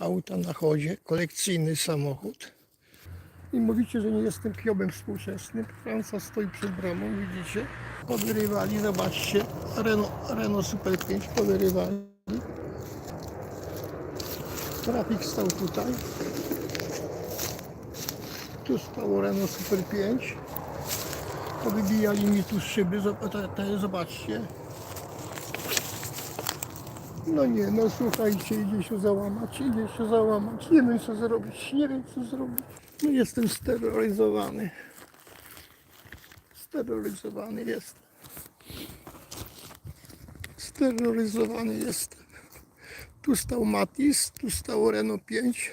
auta na chodzie, kolekcyjny samochód. I mówicie, że nie jestem kiobem współczesnym. Franca stoi przed bramą, widzicie? Powyrywali, zobaczcie, Renault, Renault Super 5 powyrywali. Trafik stał tutaj. Tu stało Renault Super 5. Powybijali mi tu szyby, zobaczcie. No nie, no słuchajcie, idzie się załamać, idzie się załamać. Nie wiem co zrobić, nie wiem co zrobić. No jestem steroryzowany. Steroryzowany jestem. Steroryzowany jestem. Tu stał Matis, tu stał Renault 5.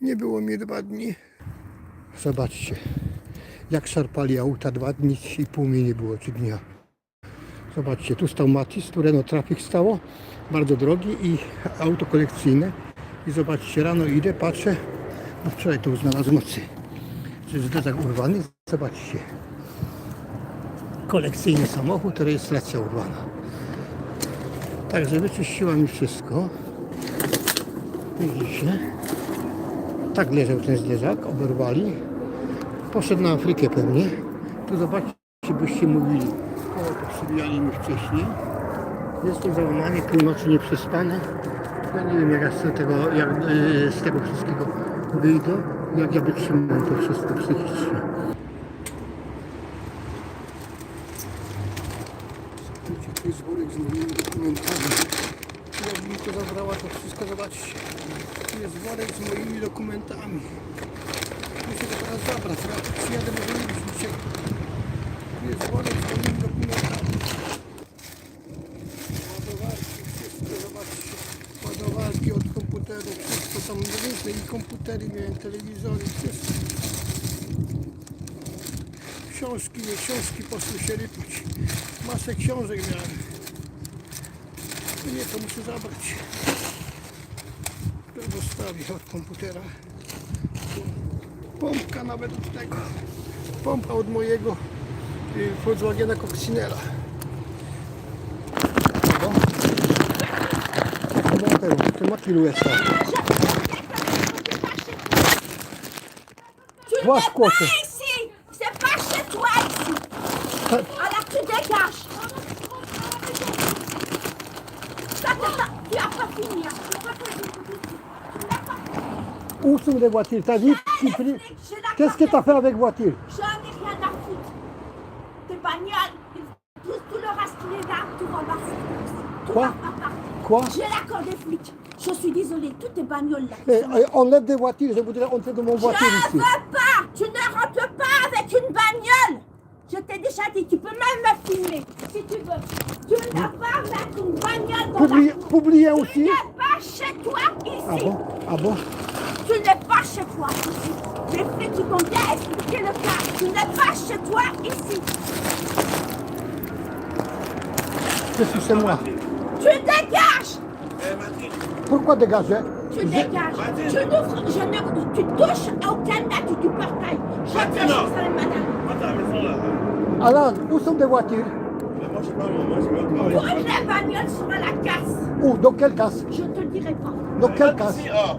Nie było mi dwa dni. Zobaczcie, jak szarpali auta dwa dni i pół mi nie było, czy dnia. Zobaczcie, tu stał Matis, tu Renault Traffic stało, bardzo drogi i auto kolekcyjne. I zobaczcie, rano idę, patrzę, no wczoraj to znalazłem nocy. Czy zderzak urwany? Zobaczcie. Kolekcyjny samochód, rejestracja urwana. Także wyczyściła mi wszystko. Widzicie? Tak leżał ten zderzak, oberwali. Poszedł na Afrykę pewnie. Tu zobaczcie, byście mówili. To mi wcześniej. Jestem załamany, północy nie przestanę. Ja nie wiem jak ja z tego, jak, e, z tego wszystkiego wyjdę, jak ja wytrzymam to wszystko psychicznie. Tu jest worek z moimi dokumentami. Jak mi to zabrała, to wszystko zobaczcie. Tu jest worek z moimi dokumentami. Muszę to teraz zabrać, ja przyjadę, może nie dzisiaj. Tu jest worek z moimi dokumentami. Ładowarki, wszystko, zobaczcie. Ładowarki od wszystko tam różne i komputery miałem, telewizory, wszystko. Książki, nie książki, poszły się rypać. Masę książek miałem. No Nie, to muszę zabrać. To zostawię od komputera. Pompka nawet od tego. Pompa od mojego y, Volkswagena Coccinella. No tego, to ma kiluesa. Tu Toi, je crois pas que- ici C'est pas chez toi ici Ça- Alors tu dégages Ça, pas- tu as pas fini hein. Pas fini. Où sont les voitures? T'as tu Je la Qu'est-ce que t'as fait avec voiture? J'en ai rien à foutre. Tes bagnoles, tout, tout le reste qui est là, tout Quoi? va pas partir. Quoi? J'ai l'accord des flics. Je suis désolée, toutes tes bagnoles là. Eh, eh, Enlève des voitures, je voudrais entrer dans mon Je voiture ne ici. veux pas Tu ne rentres pas avec une bagnole. Je t'ai déjà dit, tu peux même me filmer si tu veux. Tu ne vas pas mettre une bagnole dans la... publier Tu aussi n'es pas chez toi Ah ici bon Ah bon Tu n'es pas chez toi ici. Les flics qui t'ont bien expliqué le cas. Tu n'es pas chez toi ici. Qu'est-ce que c'est moi Tu dégages. Pourquoi dégager? Tu dégages. Tu n'ouvres... Je ne... Tu touches aucun mètre voitures où sont tes voitures? Moi je sais pas, moi je vais. Pourquoi la bagnole sera la casse. Où? Dans quelle casse? Je te dirai pas. Dans quelle casse? Ah.